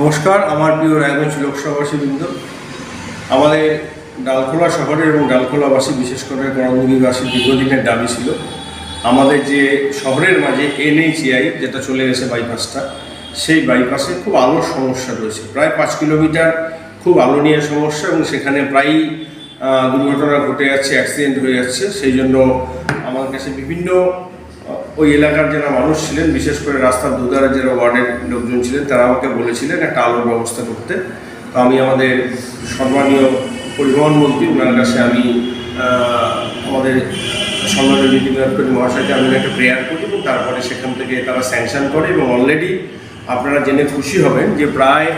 নমস্কার, আমার প্রিয় রায়গঞ্জ লোকসভাবাসী বৃন্দ আমাদের ডালখোলা শহরের এবং ডালখোলাবাসী, বিশেষ করে করণদিঘিবাসীর দীর্ঘদিনের দাবি ছিল। আমাদের যে শহরের মাঝে এনএইচএআই, যেটা চলে গেছে বাইপাসটা, সেই বাইপাসে খুব আলোর সমস্যা রয়েছে। প্রায় পাঁচ কিলোমিটার খুব আলো নিয়ে সমস্যা এবং সেখানে প্রায়ই দুর্ঘটনা ঘটে যাচ্ছে, অ্যাক্সিডেন্ট হয়ে যাচ্ছে। সেই জন্য আমার কাছে বিভিন্ন ওই এলাকার যারা মানুষ ছিলেন, বিশেষ করে রাস্তার দুধারে যারা ওয়ার্ডের লোকজন ছিলেন, তারা আমাকে বলেছিলেন একটা আলোর ব্যবস্থা করতে। তো আমি আমাদের সম্মানীয় পরিবহন মন্ত্রী ওনার কাছে আমি আমাদের সম্মানীয় গডকরি মহাশয়কে আমি একটা প্রেয়ার করি এবং তারপরে সেখান থেকে তারা স্যাংশন করে এবং অলরেডি আপনারা জেনে খুশি হবেন যে প্রায়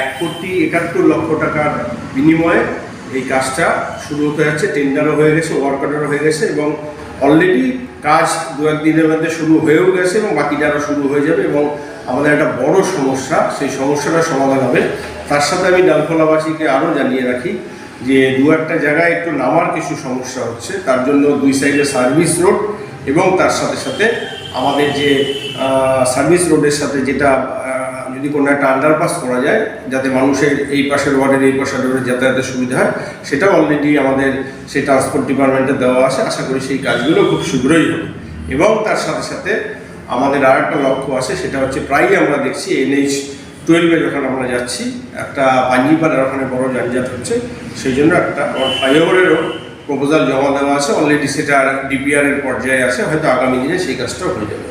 এক কোটি একাত্তর লক্ষ টাকার বিনিময়ে এই কাজটা শুরু হতে যাচ্ছে টেন্ডারও হয়ে গেছে ওয়ার্ক অর্ডারও হয়ে গেছে এবং অলরেডি কাজ দু একদিনের মধ্যে শুরু হয়েও গেছে এবং বাকিটারও শুরু হয়ে যাবে এবং আমাদের একটা বড় সমস্যা, সেই সমস্যাটা সমাধান হবে। তার সাথে আমি ডালখোলাবাসীকে আরও জানিয়ে রাখি যে দু একটা জায়গায় একটু নামার কিছু সমস্যা হচ্ছে। তার জন্য দুই সাইডে সার্ভিস রোড এবং তার সাথে সাথে আমাদের যে সার্ভিস রোডের সাথে যেটা যদি কোনো একটা আন্ডারপাস করা যায়, যাতে মানুষের এই পাশের ওয়ার্ডের, এই পাশের রোডের যাতায়াতের সুবিধা হয় সেটাও অলরেডি আমাদের সেই ট্রান্সপোর্ট ডিপার্টমেন্টে দেওয়া আছে। আশা করি সেই কাজগুলো খুব শীঘ্রই হবে। এবং তার সাথে সাথে আমাদের আর একটা লক্ষ্য আছে, সেটা হচ্ছে প্রায়ই আমরা দেখছি এনএইচ টুয়েলভে যখন আমরা যাচ্ছি। একটা পাঞ্জিপাড়ার ওখানে বড় যানজট হচ্ছে। সেই জন্য একটা ফ্লাইওভারেরও প্রপোজাল জমা দেওয়া আছে। অলরেডি সেটা ডিপিআর এর পর্যায়ে আছে। হয়তো আগামী দিনে সেই কাজটাও হয়ে যাবে।